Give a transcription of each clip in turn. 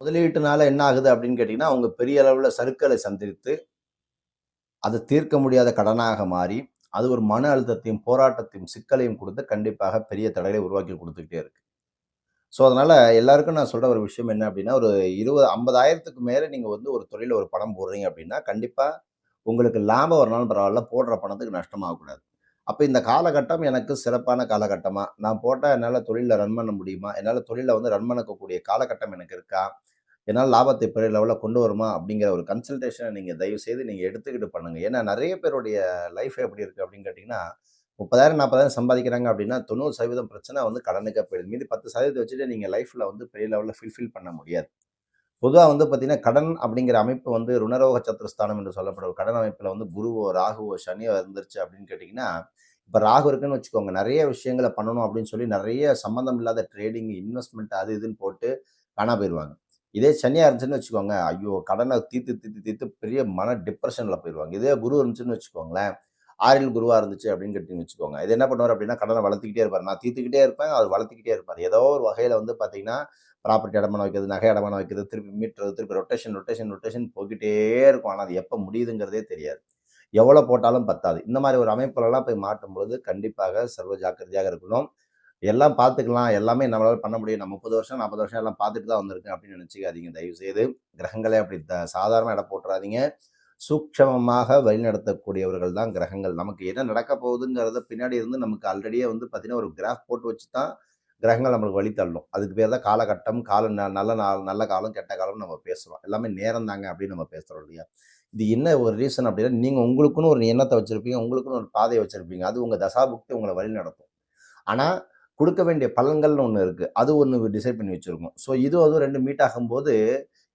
முதலீட்டுனால என்ன ஆகுது அப்படின்னு கேட்டிங்கன்னா, அவங்க பெரிய அளவில் சருக்களை சந்தித்து, அது தீர்க்க முடியாத கடனாக மாறி, அது ஒரு மன அழுத்தத்தையும், போராட்டத்தையும், சிக்கலையும் கொடுத்து கண்டிப்பாக பெரிய தடைகளை உருவாக்கி கொடுத்துக்கிட்டே இருக்கு. ஸோ, அதனால் எல்லாருக்கும் நான் சொல்கிற ஒரு விஷயம் என்ன அப்படின்னா, ஒரு இருபது ஐம்பதாயிரத்துக்கு மேலே நீங்கள் வந்து ஒரு தொழிலில் ஒரு பணம் போடுறீங்க அப்படின்னா, கண்டிப்பாக உங்களுக்கு லாபம் வரனாலும் பரவாயில்ல போடுற பணத்துக்கு நஷ்டமாகக்கூடாது. அப்போ இந்த காலகட்டம் எனக்கு சிறப்பான காலகட்டமாக நான் போட்டால் என்னால் தொழிலில் ரன் பண்ண முடியுமா? என்னால் தொழிலில் வந்து ரன் பண்ணக்கூடிய காலகட்டம் எனக்கு இருக்கா? என்னால் லாபத்தை பெரிய லெவலில் கொண்டு வருமா? அப்படிங்கிற ஒரு கன்சல்டேஷனை நீங்கள் தயவு செய்து நீங்கள் எடுத்துக்கிட்டு பண்ணுங்கள் ஏன்னா நிறைய பேருடைய லைஃப் எப்படி இருக்குது அப்படின்னு கேட்டிங்கன்னா முப்பதாயிரம் நாற்பதாயிரம் சம்பாதிக்கிறாங்க அப்படின்னா, 90% பிரச்சனை வந்து கடனுக்காக போயிடுது. மீது பத்து சதவீதம் வச்சுட்டு நீங்கள் லைஃப்பில் வந்து பெரிய லெவலில் ஃபுல்ஃபில் பண்ண முடியாது. பொதுவாக வந்து பார்த்திங்கன்னா கடன் அப்படிங்கிற அமைப்பு வந்து ருணரோக சத்துரஸ்தானம் என்று சொல்லப்படும் கடன் அமைப்பில் வந்து குருவோ, ராகுவோ, சனியோ இருந்துருச்சு அப்படின்னு கேட்டிங்கன்னா இப்போ ராகு இருக்குன்னு வச்சுக்கோங்க. நிறைய விஷயங்கள பண்ணணும் அப்படின்னு சொல்லி நிறைய சம்மந்தம் இல்லாத ட்ரேடிங், இன்வெஸ்ட்மெண்ட் அது இதுன்னு போட்டு காணாம போயிடுவாங்க இதே சனியா இருந்துச்சுன்னு வச்சுக்கோங்க, ஐயோ! கடனை தீர்த்து, தீர்த்து, தீர்த்து பெரிய மன டிப்ரெஷனில் போயிடுவாங்க இதே குரு இருந்துச்சுன்னு வச்சுக்கோங்களேன், 6ல் குருவாக இருந்துச்சு அப்படின்னு கேட்டீங்கன்னு வச்சுக்கோங்க. இது என்ன பண்ணுவார் அப்படின்னா, கடனை வளர்த்துக்கிட்டே இருப்பார் நான் தீர்த்துக்கிட்டே இருப்பேன், அவர் வளர்த்துக்கிட்டே இருப்பார் ஏதோ ஒரு வகையில் வந்து பார்த்தீங்கன்னா, ப்ராப்பர்ட்டி இடமான வைக்கிறது, நகை இடமான வைக்கிறது, திருப்பி மீட்டுறது திருப்பி ரொட்டேஷன், ரொட்டேஷன், ரொட்டேஷன் போய்கிட்டே இருக்கும். ஆனால் அது எப்போ முடியுதுங்கிறதே தெரியாது. எவ்வளோ போட்டாலும் பத்தாது. இந்த மாதிரி ஒரு அமைப்புலலாம் போய் மாட்டும்பொழுது, கண்டிப்பாக சர்வ ஜாக்கிரதையாக இருக்கணும். எல்லாம் பார்த்துக்கலாம், எல்லாமே நம்மளால் பண்ண முடியும். நான் 30 வருஷம், 40 வருஷம் எல்லாம் பார்த்துட்டு தான் வந்திருக்கேன் அப்படின்னு நினச்சிக்காதீங்க தயவுசெய்து. கிரகங்களே அப்படி த சாதாரண இடம் போட்டுறாதீங்க. சூக்ஷமமாக வழிநடத்தக்கூடியவர்கள் தான் கிரகங்கள். நமக்கு என்ன நடக்க போகுதுங்கிறத பின்னாடி இருந்து நமக்கு ஆல்ரெடியே வந்து பார்த்தீங்கன்னா, ஒரு கிராஃப் போட்டு வச்சு தான் கிரகங்கள் நம்மளுக்கு வழி தள்ளும். அதுக்கு பேர் தான் காலகட்டம், கால நல்ல நாள் நல்ல காலம், கெட்ட காலம் நம்ம பேசுகிறோம் எல்லாமே நேரம் தாங்க அப்படின்னு நம்ம பேசுறோம் இல்லையா? இது என்ன ஒரு ரீசன் அப்படின்னா, நீங்கள் உங்களுக்குன்னு ஒரு எண்ணத்தை வச்சுருப்பீங்க உங்களுக்குன்னு ஒரு பாதையை வச்சுருப்பீங்க அது உங்க தசாபுக்தி வழி நடத்தும் ஆனால் கொடுக்க வேண்டிய பலன்கள்னு ஒன்று இருக்குது அது ஒன்று டிசைட் பண்ணி வச்சுருக்கோம் ஸோ, இது அதுவும் ரெண்டு மீட் ஆகும்போது,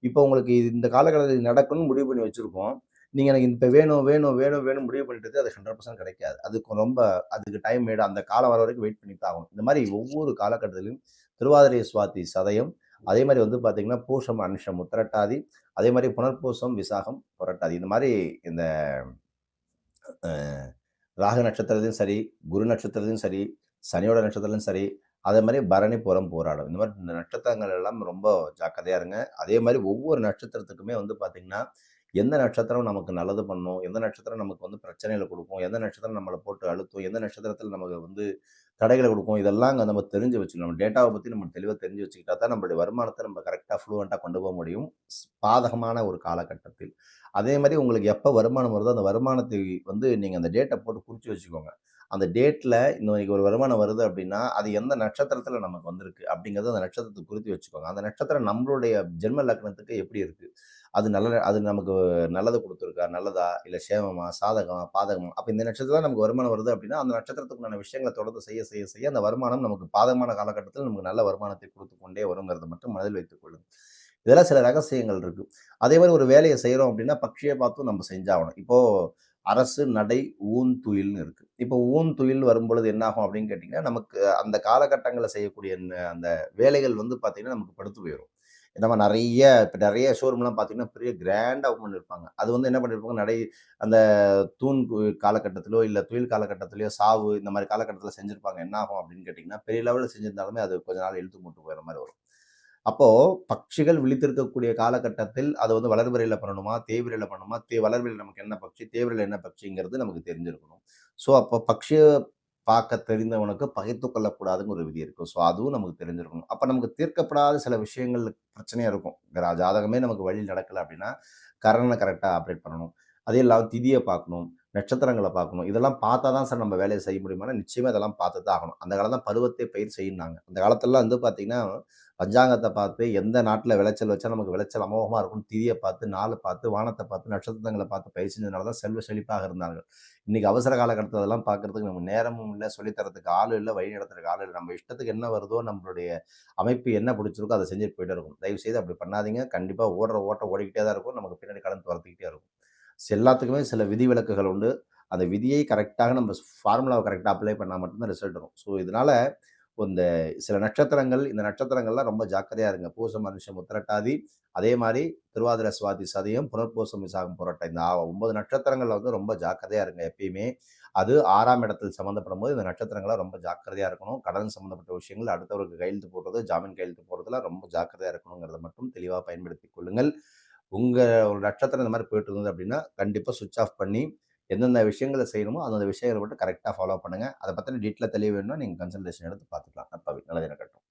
இப்போ உங்களுக்கு இது இந்த காலகட்டத்தில் நடக்கணும்னு முடிவு பண்ணி வச்சுருக்கோம் நீங்கள் எனக்கு இப்போ வேணும், வேணும், வேணும், வேணும் முடிவு பண்ணிட்டு அது 100% கிடைக்காது. அதுக்கு ரொம்ப அதுக்கு டைம் மேடு அந்த காலம் வர வரைக்கும் வெயிட் பண்ணி தான் ஆகணும். இந்த மாதிரி ஒவ்வொரு காலகட்டத்திலும் திருவாதிரை, சுவாதி, சதயம், அதே மாதிரி வந்து பார்த்தீங்கன்னா, பூசம், அனுஷம், உத்திரட்டாதி, அதே மாதிரி புனர்பூசம், விசாகம், புரட்டாதி. இந்த மாதிரி இந்த ராக ராகு சரி, குரு நட்சத்திரத்திலும் சரி, சனியோட நட்சத்திரத்திலும் சரி, அதே மாதிரி பரணி, புறம் போராடம். இந்த மாதிரி இந்த நட்சத்திரங்கள் எல்லாம் ரொம்ப ஜாக்கிரதையா இருங்க. அதே மாதிரி ஒவ்வொரு நட்சத்திரத்துக்குமே வந்து பார்த்தீங்கன்னா, எந்த நட்சத்திரம் நமக்கு நல்லது பண்ணும், எந்த நட்சத்திரம் நமக்கு வந்து பிரச்சனைகளை கொடுக்கும் எந்த நட்சத்திரம் நம்மளை போட்டு அழுத்தும், எந்த நட்சத்திரத்தில் நமக்கு வந்து தடைகளை கொடுக்கும் இதெல்லாம் அங்க நம்ம தெரிஞ்சு வச்சுக்கணும். நம்ம டேட்டாவை பற்றி நம்ம தெளிவாக தெரிஞ்சு வச்சுக்கிட்டா தான் நம்மளுடைய வருமானத்தை நம்ம கரெக்டாக ஃப்ளூவெண்ட்டாக கொண்டு போக முடியும். ஸ் பாதகமான ஒரு காலகட்டத்தில். அதே மாதிரி உங்களுக்கு எப்போ வருமானம் வருதோ, அந்த வருமானத்தை வந்து நீங்கள் அந்த டேட்டை போட்டு குறித்து வச்சுக்கோங்க. அந்த டேட்டில் இன்னைக்கு ஒரு வருமானம் வருது அப்படின்னா, அது எந்த நட்சத்திரத்தில் நமக்கு வந்திருக்கு அப்படிங்கிறத அந்த நட்சத்திரத்தை குறித்து வச்சுக்கோங்க. அந்த நட்சத்திரம் நம்மளுடைய ஜென்ம லக்னத்துக்கு எப்படி இருக்குது அது நல்ல அது நமக்கு நல்லதை கொடுத்துருக்கா நல்லதா? இல்லை சேமமா? சாதகமா? பாதகமா? அப்போ இந்த நட்சத்திரத்தில் நமக்கு வருமானம் வருது அப்படின்னா, அந்த நட்சத்திரத்துக்குண்டான விஷயங்களை தொடர்ந்து செய்ய, செய்ய, செய்ய அந்த வருமானம் நமக்கு பாதகமான காலகட்டத்தில் நமக்கு நல்ல வருமானத்தை கொடுத்து கொண்டே வருங்கிறத மட்டும் மனதில் வைத்துக் இதெல்லாம் சில ரகசியங்கள் இருக்குது அதே மாதிரி ஒரு வேலையை செய்கிறோம் அப்படின்னா, பக்ஷிய பார்த்தும் நம்ம செஞ்சாகணும். இப்போது அரசு, நடை, ஊன், துயில்னு இப்போ ஊன், துயில் வரும்பொழுது என்னாகும் அப்படின்னு கேட்டிங்கன்னா நமக்கு அந்த காலகட்டங்களில் செய்யக்கூடிய அந்த வேலைகள் வந்து பார்த்தீங்கன்னா, நமக்கு படுத்து போயிடும் நம்ம நிறைய இப்போ நிறைய ஷோரூம்லாம் பார்த்தீங்கன்னா, பெரிய கிராண்டாக பண்ணியிருப்பாங்க. அது வந்து என்ன பண்ணியிருப்பாங்க, நடை அந்த தூண் காலகட்டத்திலோ, இல்லை துயில் காலகட்டத்திலயோ, சாவு இந்த மாதிரி காலகட்டத்தில் செஞ்சுருப்பாங்க என்ன ஆகும் அப்படின்னு கேட்டிங்கன்னா பெரிய லெவலில் செஞ்சிருந்தாலுமே அது கொஞ்ச நாள் இழுத்து மூட்டு போயிற மாதிரி வரும். அப்போது பட்சிகள் விழித்திருக்கக்கூடிய காலகட்டத்தில் அது வந்து வளர்பிறையில பண்ணணுமா? தேவிரையில் பண்ணணுமா? தே வளர்பிறையில நமக்கு என்ன பட்சி? தேவிரையில் என்ன பட்சிங்கிறது நமக்கு தெரிஞ்சிருக்கணும். ஸோ, அப்போ பட்சிய பார்க்க தெரிந்தவனுக்கு பகைத்து கொள்ளக்கூடாதுங்கிற ஒரு விதி இருக்கும் ஸோ, அதுவும் நமக்கு தெரிஞ்சிருக்கணும். அப்போ நமக்கு தீர்க்கப்படாத சில விஷயங்கள் பிரச்சனையாக இருக்கும். ஜாதகமே நமக்கு வழி நடக்கல அப்படின்னா, கரணனை கரெக்டாக ஆப்ரேட் பண்ணணும். அதே இல்லாமல் திதியை பார்க்கணும், நட்சத்திரங்களை பார்க்கணும். இதெல்லாம் பார்த்தா தான் சார் நம்ம வேலையை செய்ய முடியுமானா நிச்சயமாக இதெல்லாம் பார்த்து தான் ஆகணும். அந்த காலம் தான் பருவத்தை பயிர் செய்யினாங்க அந்த காலத்திலலாம் வந்து பார்த்திங்கன்னா பஞ்சாங்கத்தை பார்த்து எந்த நாட்டில் விளைச்சல் வச்சா நமக்கு விளைச்சல் அமோகமாக இருக்கும் திதியை பார்த்து, நாளை பார்த்து, வானத்தை பார்த்து, நட்சத்திரங்களை பார்த்து பயிர் செஞ்சதுனால தான் செல்வ செழிப்பாக இருந்தார்கள். இன்றைக்கி அவசர காலகட்டத்தில் அதெல்லாம் பார்க்கறதுக்கு நமக்கு நேரமும் இல்லை சொல்லித்தரத்துக்கு தர்றதுக்கு ஆளும் வழி நடத்துறதுக்கு ஆளும் இல்லை நம்ம இஷ்டத்துக்கு என்ன வருதோ, நம்மளுடைய அமைப்பு என்ன பிடிச்சிருக்கோ அத செஞ்சுட்டு போயிட்டே தயவு செய்து அப்படி பண்ணாதீங்க. கண்டிப்பாக ஓடுற ஓட்டம் ஓடிக்கிட்டே தான் இருக்கும். நமக்கு பின்னாடி கடன் தொரத்திக்கிட்டே இருக்கும். எல்லாத்துக்குமே சில விதிவிலக்குகள் உண்டு. அந்த விதியை கரெக்டாக நம்ம ஃபார்முலாவை கரெக்டாக அப்ளை பண்ணால் மட்டும்தான் ரிசல்ட் வரும். ஸோ, இதனால் இந்த சில நட்சத்திரங்கள் இந்த நட்சத்திரங்கள்லாம் ரொம்ப ஜாக்கிரதையா இருங்க. பூசம் மனுஷம் உத்திரட்டாதி அதே மாதிரி திருவாதிர சுவாதி சதயம் புனர்பூசம் விசாகம் புரட்டை இந்த ஒன்பது நட்சத்திரங்கள்ல வந்து ரொம்ப ஜாக்கிரதையா இருங்க எப்பயுமே. அது ஆறாம் இடத்தில் சம்மந்தப்படும் போது இந்த நட்சத்திரங்களாம் ரொம்ப ஜாக்கிரதையா இருக்கணும். கடன் சம்மந்தப்பட்ட விஷயங்கள் அடுத்தவருக்கு கையெழுத்து போடுறது ஜாமீன் கையெழுத்து போடுறதுல ரொம்ப ஜாக்கிரதையா இருக்கணுங்கிறத மட்டும் தெளிவாக பயன்படுத்திக் கொள்ளுங்கள். உங்கள் ஒரு நட்சத்திரம் இந்த மாதிரி போயிட்டு இருந்தது அப்படின்னா கண்டிப்பாக சுவிட்ச் ஆஃப் பண்ணி எந்தெந்த விஷயங்களை செய்யணுமோ அந்தந்த விஷயங்களை மட்டும் கரெக்டாக ஃபாலோ பண்ணுங்கள் அதை பற்றின டீட்டெயில் தெளிவு வேணும்னா நீங்கள் கன்சல்டேஷன் எடுத்து பார்த்துக்கலாம். நற்பவி நல்லது நடக்கட்டும்